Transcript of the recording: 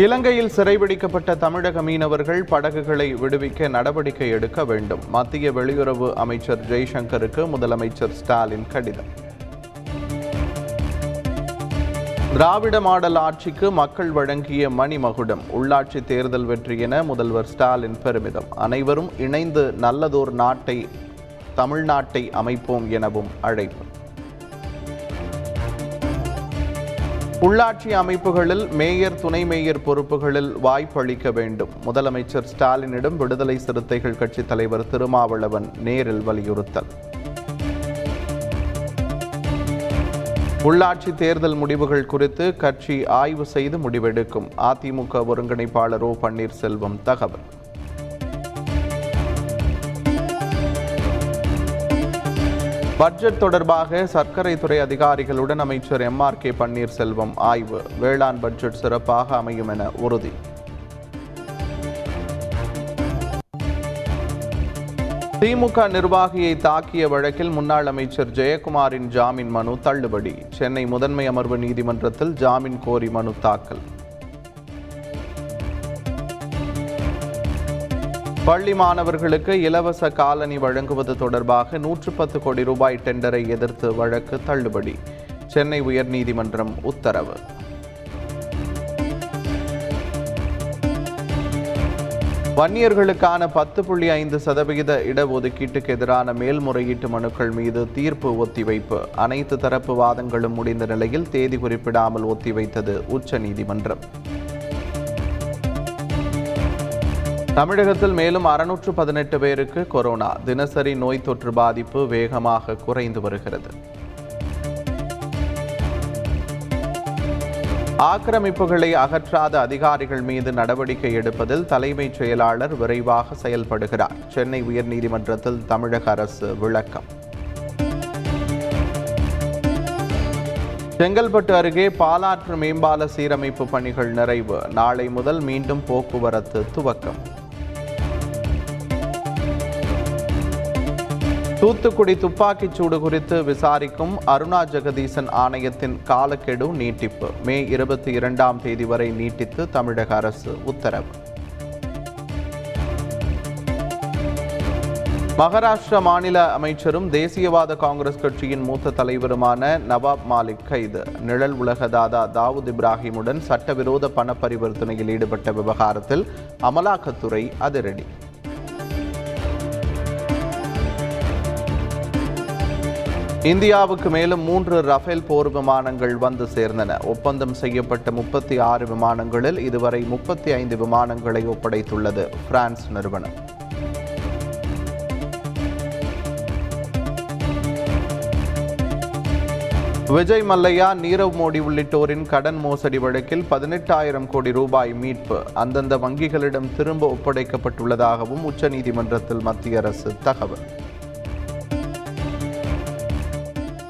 இலங்கையில் சிறைபிடிக்கப்பட்ட தமிழக மீனவர்கள் படகுகளை விடுவிக்க நடவடிக்கை எடுக்க வேண்டும். மத்திய வெளியுறவு அமைச்சர் ஜெய்சங்கருக்கு முதலமைச்சர் ஸ்டாலின் கடிதம். திராவிட மாடல் ஆட்சிக்கு மக்கள் வழங்கிய மணிமகுடம். உள்ளாட்சி தேர்தல் வெற்றி என முதல்வர் ஸ்டாலின் பெருமிதம். அனைவரும் இணைந்து நல்லதோர் நாட்டை தமிழ்நாட்டை அமைப்போம் எனவும் அழைப்பு. உள்ளாட்சி அமைப்புகளில் மேயர் துணை மேயர் பொறுப்புகளில் வாய்ப்பளிக்க வேண்டும். முதலமைச்சர் ஸ்டாலினிடம் விடுதலை சிறுத்தைகள் கட்சித் தலைவர் திருமாவளவன் நேரில் வலியுறுத்தல். உள்ளாட்சி தேர்தல் முடிவுகள் குறித்து கட்சி ஆய்வு செய்து முடிவெடுக்கும். அதிமுக ஒருங்கிணைப்பாளர் ஓ பன்னீர்செல்வம் தகவல். பட்ஜெட் தொடர்பாக சர்க்கரை துறை அதிகாரிகளுடன் அமைச்சர் எம் ஆர் கே பன்னீர்செல்வம் ஆய்வு. வேளாண் பட்ஜெட் சிறப்பாக அமையும் என உறுதி. திமுக நிர்வாகியை தாக்கிய வழக்கில் முன்னாள் அமைச்சர் ஜெயக்குமாரின் ஜாமீன் மனு தள்ளுபடி. சென்னை முதன்மை அமர்வு நீதிமன்றத்தில் ஜாமீன் கோரி மனு தாக்கல். பள்ளி மாணவர்களுக்கு இலவச காலணி வழங்குவது தொடர்பாக நூற்று பத்து கோடி ரூபாய் டெண்டரை எதிர்த்து வழக்கு தள்ளுபடி. சென்னை உயர்நீதிமன்றம் உத்தரவு. வன்னியர்களுக்கான பத்து புள்ளி ஐந்து சதவிகித இடஒதுக்கீட்டுக்கு எதிரான மேல்முறையீட்டு மனுக்கள் மீது தீர்ப்பு ஒத்திவைப்பு. அனைத்து தரப்பு வாதங்களும் முடிந்த நிலையில் தேதி குறிப்பிடாமல் ஒத்திவைத்தது உச்சநீதிமன்றம். தமிழகத்தில் மேலும் அறுநூற்று பதினெட்டு பேருக்கு கொரோனா. தினசரி நோய் தொற்று பாதிப்பு வேகமாக குறைந்து வருகிறது. ஆக்கிரமிப்புகளை அகற்றாத அதிகாரிகள் மீது நடவடிக்கை எடுப்பதில் தலைமைச் செயலாளர் விரைவாக செயல்படுகிறார். சென்னை உயர்நீதிமன்றத்தில் தமிழக அரசு விளக்கம். செங்கல்பட்டு அருகே பாலாற்று மேம்பால சீரமைப்பு பணிகள் நிறைவு. நாளை முதல் மீண்டும் போக்குவரத்து துவக்கம். தூத்துக்குடி துப்பாக்கிச் சூடு குறித்து விசாரிக்கும் அருணா ஜெகதீசன் ஆணையத்தின் காலக்கெடு நீட்டிப்பு. மே இருபத்தி இரண்டாம் தேதி வரை நீட்டித்து தமிழக அரசு உத்தரவு. மகாராஷ்டிர மாநில அமைச்சரும் தேசியவாத காங்கிரஸ் கட்சியின் மூத்த தலைவருமான நவாப் மாலிக் கைது. நிழல் உலக தாதா தாவூத் இப்ராஹிமுடன் சட்டவிரோத பண பரிவர்த்தனையில் ஈடுபட்ட விவகாரத்தில் அமலாக்கத்துறை அதிரடி. இந்தியாவுக்கு மேலும் மூன்று ரஃபேல் போர் விமானங்கள் வந்து சேர்ந்தன. ஒப்பந்தம் செய்யப்பட்ட முப்பத்தி ஆறு விமானங்களில் இதுவரை முப்பத்தி ஐந்து விமானங்களை ஒப்படைத்துள்ளது பிரான்ஸ் நிறுவனம். விஜய் மல்லையா நீரவ் மோடி உள்ளிட்டோரின் கடன் மோசடி வழக்கில் பதினெட்டாயிரம் கோடி ரூபாய் மீட்பு. அந்தந்த வங்கிகளிடம் திரும்ப ஒப்படைக்கப்பட்டுள்ளதாகவும் உச்சநீதிமன்றத்தில் மத்திய அரசு தகவல்.